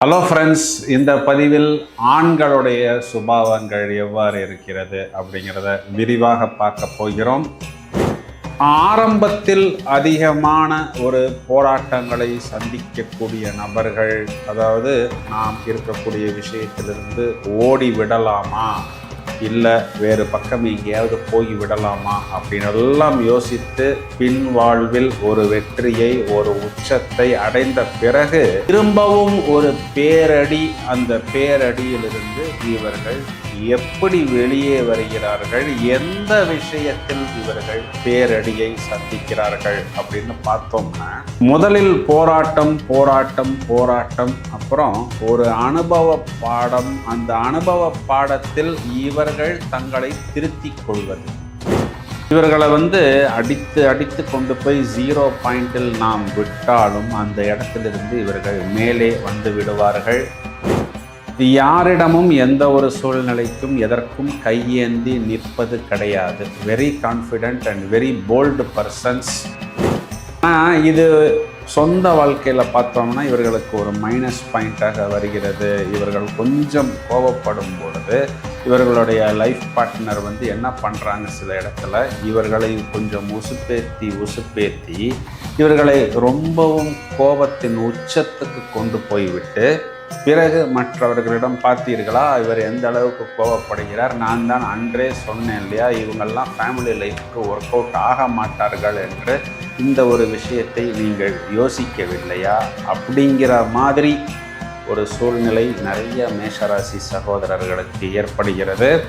Hello friends இந்த பதிவில் ஆண்களுடைய சுபாவங்கள் எவ்வாறு இருக்கிறது அப்படிங்கிறத விரிவாக பார்க்க போகிறோம். ஆரம்பத்தில் அதிகமான ஒரு போராட்டங்களை சந்திக்கக்கூடிய நபர்கள் அதாவது நாம் இருக்கக்கூடிய விஷயத்திலிருந்து ஓடி விடலாமா இல்லை வேறு பக்கம் எங்கேயாவது போய் விடலாமா அப்படின்னு யோசித்து பின் வாழ்வில் ஒரு வெற்றியை ஒரு உச்சத்தை அடைந்த பிறகு திரும்பவும் ஒரு பேரடி அந்த பேரடியிலிருந்து இவர்கள் எப்படி வெளியே வருகிறார்கள் எந்த விஷயத்தில் இவர்கள் பேரடியை சந்திக்கிறார்கள் அப்படின்னு பார்த்தோம்னா முதலில் போராட்டம் போராட்டம் போராட்டம் அப்புறம் ஒரு அனுபவ பாடம் அந்த அனுபவ பாடத்தில் இவர் இவர்கள் தங்களை திருத்திக் கொள்வது. இவர்களை வந்து அடித்து அடித்து கொண்டு போய் ஜீரோ பாயிண்டில் நாம் விட்டாலும் அந்த இடத்திலிருந்து இவர்கள் மேலே வந்து விடுவார்கள். யாரிடமும் எந்த ஒரு சூழ்நிலைக்கும் எதற்கும் கையேந்தி நிற்பது கிடையாது. Very confident and very bold persons இது சொந்த வாழ்க்கையில் பார்த்தோம்னா இவர்களுக்கு ஒரு மைனஸ் பாயிண்ட்டாக வருகிறது. இவர்கள் கொஞ்சம் கோபப்படும் பொழுது இவர்களுடைய லைஃப் பார்ட்னர் வந்து என்ன பண்ணுறாங்க சில இடத்துல? இவர்களை கொஞ்சம் உசுப்பேத்தி உசுப்பேத்தி இவர்களை ரொம்பவும் கோபத்தின் உச்சத்துக்கு கொண்டு போய்விட்டு பிறகு மற்றவர்களிடம் பார்த்தீர்களா? இவர் எந்த அளவுக்கு கோபப்படுகிறார்? நான் தான் அன்றே சொன்னேன் இல்லையா? இவங்கெல்லாம் ஃபேமிலி லைஃப்க்கு ஒர்க் அவுட் ஆக மாட்டார்கள் என்று இந்த ஒரு விஷயத்தை நீங்கள் யோசிக்கவில்லையா? அப்படிங்கிற மாதிரி ஒரு சூழ்நிலை நிறைய மேஷராசி சகோதரர்களுக்கு ஏற்படுகிறது.